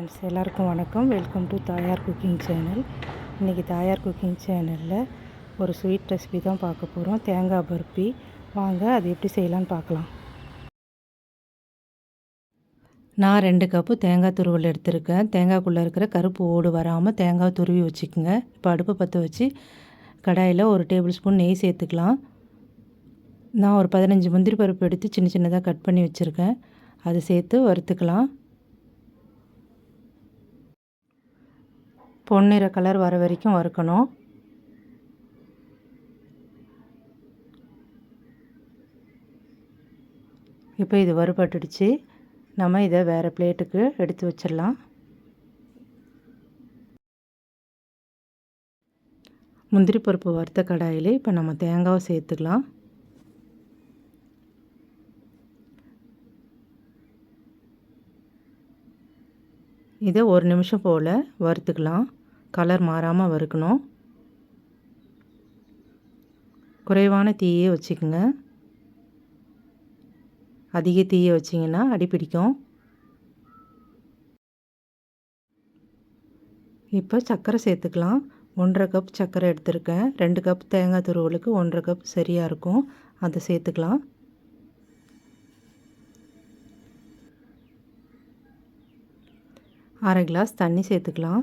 Friends எல்லாருக்கும் வணக்கம். Welcome to Thayar cooking channel இன்றைக்கி தாயார் குக்கிங் சேனலில் ஒரு ஸ்வீட் ரெசிபி தான் பார்க்க போகிறோம் தேங்காய் பருப்பி. வாங்க அது எப்படி செய்யலான்னு பார்க்கலாம். நான் ரெண்டு கப்பு தேங்காய் துருவல் எடுத்திருக்கேன். தேங்காய்க்குள்ளே இருக்கிற கருப்பு ஓடு வராமல் தேங்காய் துருவி வச்சுக்கோங்க. இப்போ அடுப்பு பற்ற வச்சு கடாயில் ஒரு டேபிள் ஸ்பூன் நெய் சேர்த்துக்கலாம். நான் ஒரு பதினஞ்சு முந்திரி பருப்பு எடுத்து சின்ன சின்னதாக கட் பண்ணி வச்சுருக்கேன். அதை சேர்த்து வறுத்துக்கலாம். பொன்னிற கலர் வர வரைக்கும் வறுக்கணும். இப்போ இது வறுபட்டுடுச்சு. நம்ம இதை வேறு பிளேட்டுக்கு எடுத்து வச்சிடலாம். முந்திரி பருப்பு வறுத்த கடாயில் இப்போ நம்ம தேங்காவை சேர்த்துக்கலாம். இதை ஒரு நிமிஷம் போல் வறுத்துக்கலாம். கலர் மாறாமல் வறுக்கணும். குறைவான தீயே வச்சுக்கோங்க. அதிக தீயை வச்சிங்கன்னா அடிப்பிடிக்கும் இப்போ சர்க்கரை சேர்த்துக்கலாம். ஒன்றரை கப் சர்க்கரை எடுத்திருக்கேன். ரெண்டு கப் தேங்காய் துருவலுக்கு ஒன்றரை கப் சரியாக இருக்கும். அதை சேர்த்துக்கலாம். அரை கிளாஸ் தண்ணி சேர்த்துக்கலாம்.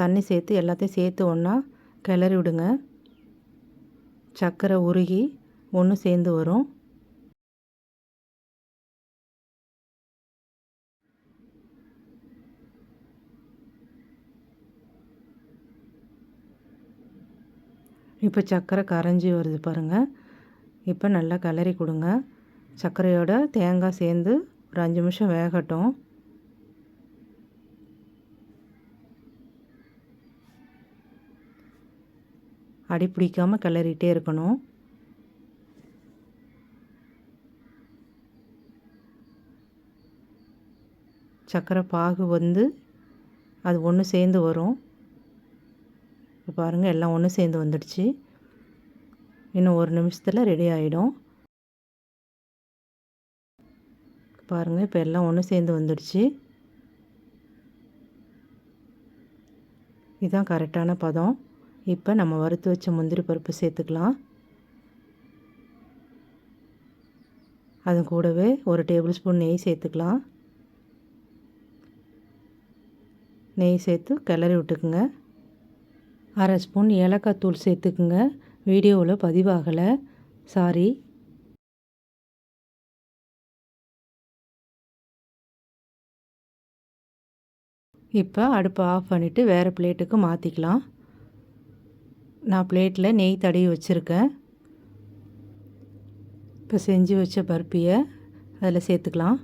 தண்ணி சேர்த்து எல்லாத்தையும் சேர்த்து ஒன்றா கிளறி விடுங்க. சர்க்கரை உருகி ஒன்று சேர்ந்து வரும். இப்போ சர்க்கரை கரைஞ்சி வருது பாருங்கள் இப்போ நல்லா கிளறி கொடுங்க. சர்க்கரையோட தேங்காய் சேர்ந்து ஒரு அஞ்சு நிமிஷம் வேகட்டும். அடி பிடிக்காமல் கிளறிட்டே இருக்கணும். சக்கரை பாகு வந்து அது ஒன்று சேர்ந்து வரும். இப்போ பாருங்கள் எல்லாம் ஒன்று சேர்ந்து வந்துடுச்சு. இன்னும் ஒரு நிமிஷத்தில் ரெடி ஆகிடும் பாருங்கள் இப்போ எல்லாம் ஒன்று சேர்ந்து வந்துடுச்சு. இதுதான் கரெக்டான பதம். இப்போ நம்ம வறுத்து வச்ச முந்திரி பருப்பு சேர்த்துக்கலாம். அது கூடவே ஒரு டேபிள் ஸ்பூன் நெய் சேர்த்துக்கலாம். நெய் சேர்த்து கிளறி விட்டுக்குங்க. அரை ஸ்பூன் ஏலக்காய் தூள் சேர்த்துக்குங்க. வீடியோவில் பதிவாகலை. சாரி. இப்போ அடுப்பை ஆஃப் பண்ணிவிட்டு வேறு பிளேட்டுக்கு மாற்றிக்கலாம் நான் பிளேட்டில் நெய் தடவி வச்சுருக்கேன். இப்போ செஞ்சு வச்ச பருப்பியை அதில் சேர்த்துக்கலாம்.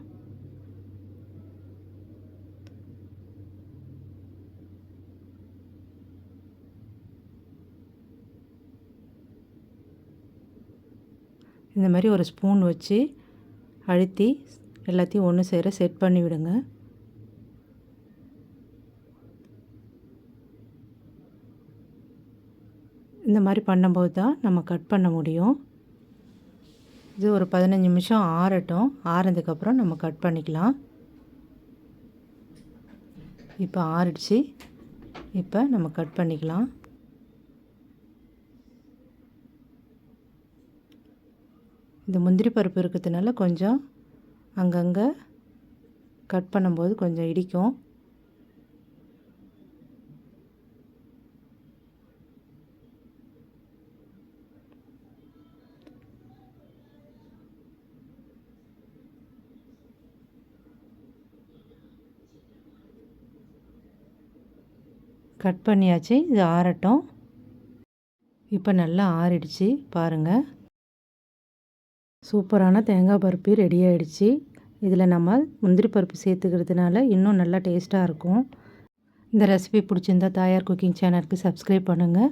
இந்த மாதிரி ஒரு ஸ்பூன் வச்சு அழுத்தி எல்லாத்தையும் ஒன்று சேர செட் பண்ணி விடுங்க இந்த மாதிரி பண்ணும்போது தான் நம்ம கட் பண்ண முடியும். இது ஒரு பதினஞ்சு நிமிஷம் ஆறட்டும். ஆறதுக்கப்புறம் நம்ம கட் பண்ணிக்கலாம். இப்போ ஆறிடுச்சு. இப்போ நம்ம கட் பண்ணிக்கலாம். இந்த முந்திரி பருப்பு இருக்கிறதுனால கொஞ்சம் அங்கங்கே கட் பண்ணும்போது கொஞ்சம் இடிக்கும். கட் பண்ணியாச்சு இது ஆறட்டும். இப்போ நல்லா ஆறிடுச்சு பாருங்கள் சூப்பரான தேங்காய் பருப்பு ரெடி ஆகிடுச்சு இதில் நம்ம முந்திரி பருப்பு சேர்த்துக்கிறதுனால இன்னும் நல்லா டேஸ்ட்டாக இருக்கும். இந்த ரெசிபி பிடிச்சிருந்தா தாயார் குக்கிங் சேனலுக்கு சப்ஸ்கிரைப் பண்ணுங்கள்